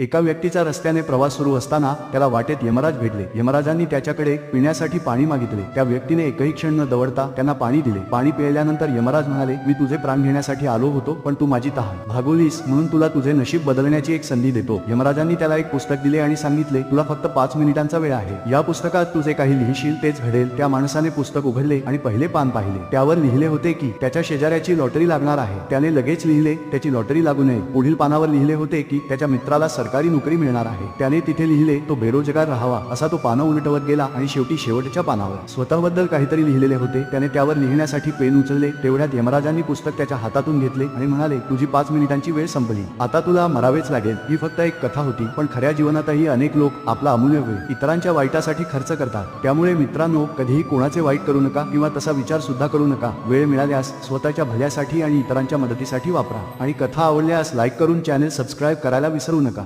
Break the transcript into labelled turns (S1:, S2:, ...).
S1: एका व्यक्तीचा रस्त्याने प्रवास सुरू असताना त्याला वाटेत यमराज भेटले. यमराजांनी त्याच्याकडे पिण्यासाठी पाणी मागितले. त्या व्यक्तीने एकही क्षण न दवडता त्यांना पाणी दिले. पाणी पिळल्यानंतर यमराज म्हणाले मी तुझे प्राण घेण्यासाठी आलो होतो पण तू माझी तहान. भागवलीस म्हणून तुला तुझे नशीब बदलण्याची एक संधी देतो. यमराजांनी त्याला एक पुस्तक दिले आणि सांगितले तुला फक्त पाच मिनिटांचा वेळ आहे. या पुस्तकात तुझे काही लिहिशील तेच घडेल. त्या माणसाने पुस्तक उघडले आणि पहिले पान पाहिले. त्यावर लिहिले होते की त्याच्या शेजाऱ्याची लॉटरी लागणार आहे. त्याने लगेच लिहिले त्याची लॉटरी लागू नये. पुढील पानावर लिहिले होते की त्याच्या मित्राला सरकारी नोकरी मिळणार आहे. त्याने तिथे लिहिले तो बेरोजगार राहावा. असा तो पानं उलटवत गेला आणि शेवटी शेवटच्या पानावर. स्वतःबद्दल काहीतरी लिहिलेले होते. त्याने त्यावर लिहिण्यासाठी पेन उचलले तेवढ्यात यमराजांनी पुस्तक त्याच्या हातातून घेतले आणि म्हणाले तुझी पाच मिनिटांची वेळ संपली. आता तुला मरावेच लागेल. ही फक्त एक कथा होती पण खऱ्या जीवनातही अनेक लोक आपला अमूल्य वेळ इतरांच्या वाईटासाठी खर्च करतात. त्यामुळे मित्रांनो कधीही कोणाचे वाईट करू नका किंवा तसा विचार सुद्धा करू नका. वेळ मिळाल्यास स्वतःच्या भल्यासाठी आणि इतरांच्या मदतीसाठी वापरा. आणि कथा आवडल्यास लाईक करून चॅनेल सबस्क्राईब करायला विसरू नका.